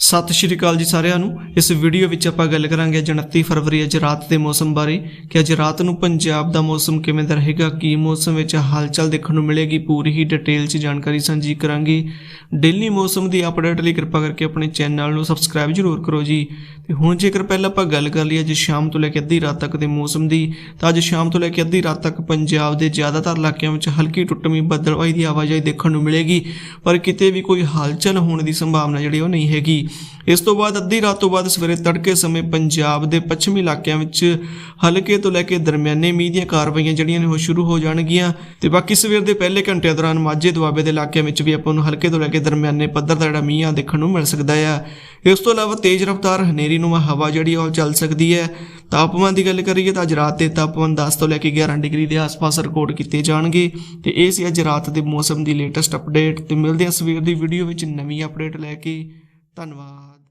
ਸਤਿ ਸ਼੍ਰੀ ਅਕਾਲ ਜੀ ਸਾਰਿਆਂ ਨੂੰ। ਇਸ ਵੀਡੀਓ ਵਿੱਚ ਆਪਾਂ ਗੱਲ ਕਰਾਂਗੇ ਅੱਜ 29 ਫਰਵਰੀ, ਅੱਜ ਰਾਤ ਦੇ ਮੌਸਮ ਬਾਰੇ ਕਿ ਅੱਜ ਰਾਤ ਨੂੰ ਪੰਜਾਬ ਦਾ ਮੌਸਮ ਕਿਵੇਂ ਦਾ ਰਹੇਗਾ, ਕੀ ਮੌਸਮ ਵਿੱਚ ਹਲਚਲ ਦੇਖਣ ਨੂੰ ਮਿਲੇਗੀ, ਪੂਰੀ ਹੀ ਡਿਟੇਲ 'ਚ ਜਾਣਕਾਰੀ ਸਾਂਝੀ ਕਰਾਂਗੇ। ਡੇਲੀ ਮੌਸਮ ਦੀ ਅਪਡੇਟ ਲਈ ਕਿਰਪਾ ਕਰਕੇ ਆਪਣੇ ਚੈਨਲ ਨੂੰ ਸਬਸਕ੍ਰਾਈਬ ਜ਼ਰੂਰ ਕਰੋ ਜੀ। ਤੇ ਹੁਣ ਜੇਕਰ ਪਹਿਲਾਂ ਆਪਾਂ ਗੱਲ ਕਰ ਲਈਏ ਅੱਜ ਸ਼ਾਮ ਤੋਂ ਲੈ ਕੇ ਅੱਧੀ ਰਾਤ ਤੱਕ ਦੇ ਮੌਸਮ ਦੀ, ਤਾਂ ਅੱਜ ਸ਼ਾਮ ਤੋਂ ਲੈ ਕੇ ਅੱਧੀ ਰਾਤ ਤੱਕ ਪੰਜਾਬ ਦੇ ਜ਼ਿਆਦਾਤਰ ਇਲਾਕਿਆਂ ਵਿੱਚ ਹਲਕੀ ਟੁੱਟਵੀਂ ਬੱਦਲਵਾਈ ਦੀ ਆਵਾਜਾਈ ਦੇਖਣ ਨੂੰ ਮਿਲੇਗੀ। ਪਰ ਕਿਤੇ ਵੀ ਕੋਈ ਹਲਚਲ ਹੋਣ ਦੀ ਸੰਭਾਵਨਾ ਜਿਹੜੀ ਉਹ ਨਹੀਂ ਹੈਗੀ। ਇਸ ਤੋਂ ਬਾਅਦ ਅੱਧੀ ਰਾਤ ਤੋਂ ਬਾਅਦ ਸਵੇਰੇ ਤੜਕੇ ਸਮੇਂ ਪੰਜਾਬ ਦੇ ਪੱਛਮੀ ਇਲਾਕਿਆਂ ਵਿੱਚ ਹਲਕੇ ਤੋਂ ਲੈ ਕੇ ਦਰਮਿਆਨੇ ਮੀਂਹ ਦੀਆਂ ਕਾਰਵਾਈਆਂ ਜਿਹੜੀਆਂ ਨੇ ਉਹ ਸ਼ੁਰੂ ਹੋ ਜਾਣਗੀਆਂ ਤੇ ਬਾਕੀ ਸਵੇਰ ਦੇ ਪਹਿਲੇ ਘੰਟਿਆਂ ਦੌਰਾਨ ਮਾਝੇ ਦੁਆਬੇ ਦੇ ਇਲਾਕਿਆਂ ਵਿੱਚ ਵੀ ਆਪਾਂ ਨੂੰ ਹਲਕੇ ਤੋਂ ਲੈ ਕੇ ਦਰਮਿਆਨੇ ਪੱਧਰ ਦਾ ਜਿਹੜਾ ਮੀਂਹ ਆ ਦੇਖਣ ਨੂੰ ਮਿਲ ਸਕਦਾ ਆ। ਇਸ ਤੋਂ ਇਲਾਵਾ ਤੇਜ਼ ਰਫ਼ਤਾਰ ਹਨੇਰੀ ਨੂੰ ਹਵਾ ਜਿਹੜੀ ਆ ਉਹ ਚੱਲ ਸਕਦੀ ਹੈ। ਤਾਪਮਾਨ ਦੀ ਗੱਲ ਕਰੀਏ ਤਾਂ ਅੱਜ ਰਾਤ ਦੇ ਤਾਪਮਾਨ 10 ਤੋਂ ਲੈ ਕੇ 11 ਡਿਗਰੀ ਦੇ ਆਸ-ਪਾਸ ਰਿਕਾਰਡ ਕੀਤੇ ਜਾਣਗੇ ਤੇ ਇਹ ਸੀ ਅੱਜ ਰਾਤ ਦੇ ਮੌਸਮ ਦੀ ਲੇਟੈਸਟ ਅਪਡੇਟ ਤੇ ਮਿਲਦੇ ਹਾਂ ਸਵੇਰ ਦੀ ਵੀਡੀਓ ਵਿੱਚ ਨਵੀਂ ਅਪਡੇਟ ਲੈ ਕੇ। ਧੰਨਵਾਦ।